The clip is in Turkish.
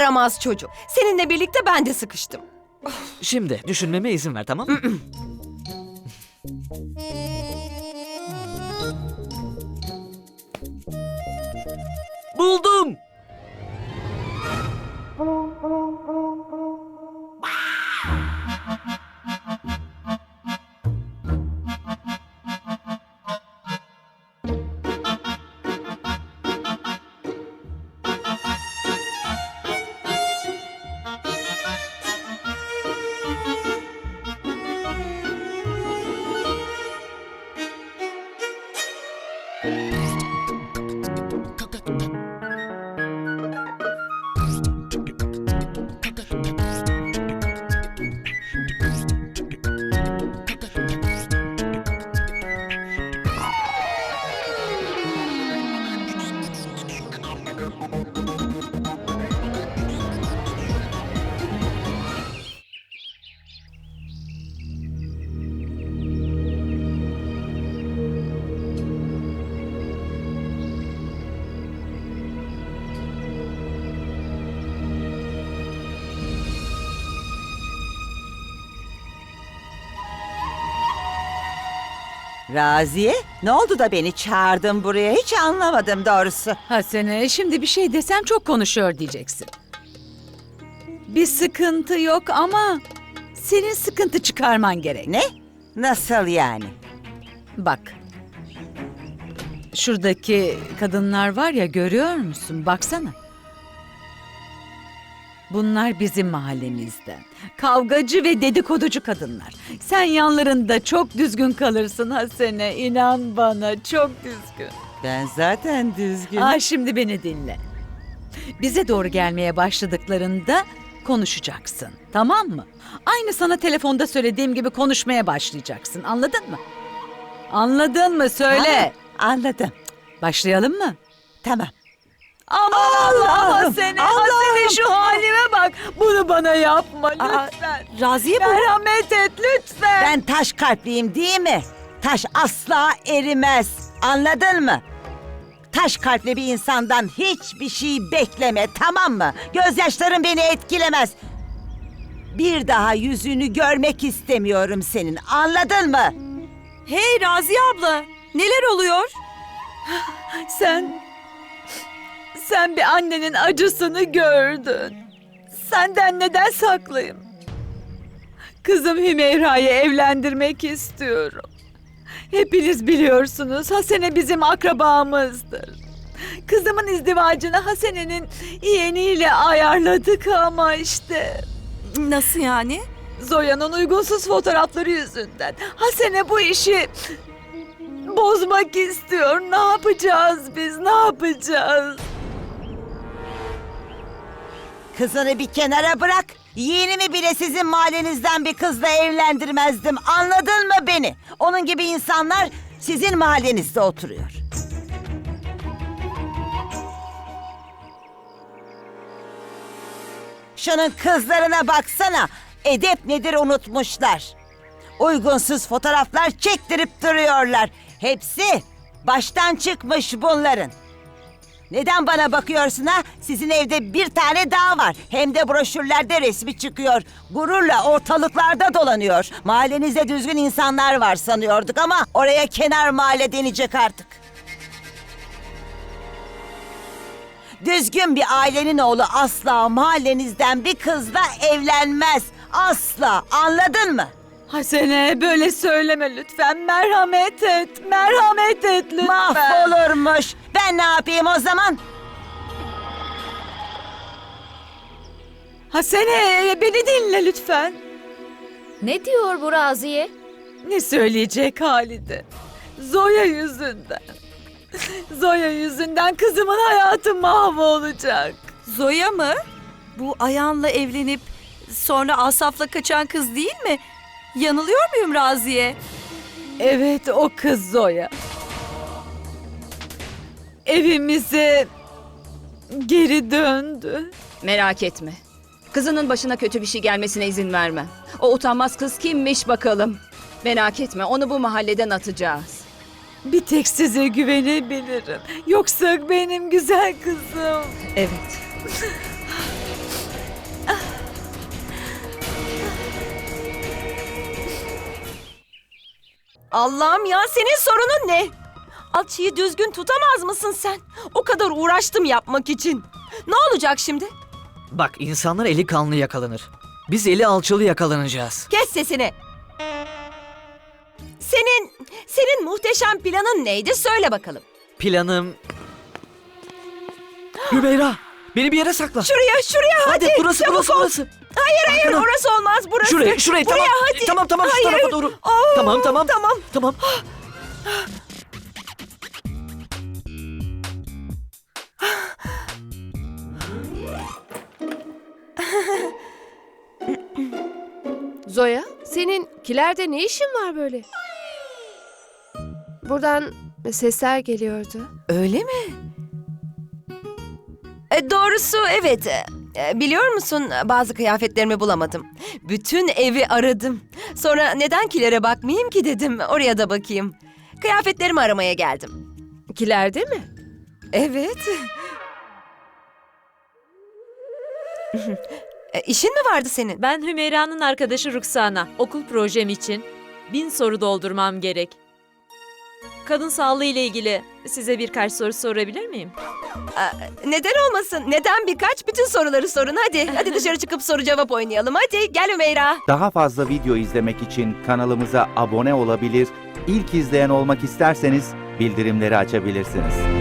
Yaramaz çocuk. Seninle birlikte ben de sıkıştım. Şimdi düşünmeme izin ver tamam mı? Buldum. Raziye, ne oldu da beni çağırdın buraya? Hiç anlamadım doğrusu. Hasene şimdi bir şey desem çok konuşuyor diyeceksin. Bir sıkıntı yok ama senin sıkıntı çıkarman gerek. Ne? Nasıl yani? Bak. Şuradaki kadınlar var ya görüyor musun? Baksana. Bunlar bizim mahallemizden. Kavgacı ve dedikoducu kadınlar. Sen yanlarında çok düzgün kalırsın Hasene. İnan bana çok düzgün. Ben zaten düzgün. Aa, şimdi beni dinle. Bize doğru gelmeye başladıklarında konuşacaksın. Tamam mı? Aynı sana telefonda söylediğim gibi konuşmaya başlayacaksın. Anladın mı? Anladın mı? Söyle. Ha, anladım. Başlayalım mı? Tamam. Aman Allah'ım, Allah'ım seni. Allah'ım. Seni şu halime bak. Bunu bana yapma Aa, lütfen. Raziye bu. Merhamet et lütfen. Ben taş kalpliyim değil mi? Taş asla erimez. Anladın mı? Taş kalpli bir insandan hiçbir şey bekleme tamam mı? Gözyaşların beni etkilemez. Bir daha yüzünü görmek istemiyorum senin. Anladın mı? Hey Raziye abla. Neler oluyor? Sen... Sen bir annenin acısını gördün. Senden neden saklayayım? Kızım Hümeyra'yı evlendirmek istiyorum. Hepiniz biliyorsunuz Hasene bizim akrabamızdır. Kızımın izdivacını Hasene'nin yeğeniyle ayarladık ama işte... Nasıl yani? Zoya'nın uygunsuz fotoğrafları yüzünden Hasene bu işi bozmak istiyor. Ne yapacağız biz? Ne yapacağız? Kızını bir kenara bırak. Yeğenimi bile sizin mahallenizden bir kızla evlendirmezdim. Anladın mı beni? Onun gibi insanlar sizin mahallenizde oturuyor. Şunun kızlarına baksana. Edep nedir unutmuşlar. Uygunsuz fotoğraflar çektirip duruyorlar. Hepsi baştan çıkmış bunların. Neden bana bakıyorsun ha? Sizin evde bir tane daha var. Hem de broşürlerde resmi çıkıyor. Gururla ortalıklarda dolanıyor. Mahallenizde düzgün insanlar var sanıyorduk ama oraya kenar mahalle denecek artık. Düzgün bir ailenin oğlu asla mahallenizden bir kızla evlenmez. Asla anladın mı? Hasene böyle söyleme lütfen. Merhamet et. Merhamet et lütfen. Mahvolurmuş. Ben ne yapayım o zaman? Hasene beni dinle lütfen. Ne diyor bu Raziye? Ne söyleyecek Halide? Zoya yüzünden. Zoya yüzünden kızımın hayatı mahvolacak. Zoya mı? Bu Ayhan'la evlenip sonra Asaf'la kaçan kız değil mi? Yanılıyor muyum Raziye? Evet o kız Zoya. Evimize geri döndü. Merak etme. Kızının başına kötü bir şey gelmesine izin vermem. O utanmaz kız kimmiş bakalım. Merak etme onu bu mahalleden atacağız. Bir tek size güvenebilirim. Yoksa benim güzel kızım. Evet. Allah'ım ya senin sorunun ne? Alçıyı düzgün tutamaz mısın sen? O kadar uğraştım yapmak için. Ne olacak şimdi? Bak insanlar eli kanlı yakalanır. Biz eli alçılı yakalanacağız. Kes sesini. Senin, senin muhteşem planın neydi söyle bakalım. Planım... Hümeyra beni bir yere sakla. Şuraya, şuraya hadi. Hadi burası burası burası. Hayır hayır Arkana. orası olmaz burası. Şuraya şuraya Buraya tamam. hadi. Tamam tamam şu Hayır. tarafa doğru. Oo, Tamam tamam. Tamam. Tamam. Zoya, senin kilerde ne işin var böyle? Buradan sesler geliyordu. Öyle mi? E, doğrusu evet. E, biliyor musun bazı kıyafetlerimi bulamadım. Bütün evi aradım. Sonra neden kilere bakmayayım ki dedim. Oraya da bakayım. Kıyafetlerimi aramaya geldim. Kilerde mi? Evet. e, işin mi vardı senin? Ben Hümeyra'nın arkadaşı Ruksana. Okul projem için bin soru doldurmam gerek. Kadın sağlığı ile ilgili size birkaç soru sorabilir miyim? Neden olmasın? Neden birkaç? Bütün soruları sorun hadi. Hadi dışarı çıkıp soru cevap oynayalım. Hadi gel Ümeyra. Daha fazla video izlemek için kanalımıza abone olabilir, ilk izleyen olmak isterseniz bildirimleri açabilirsiniz.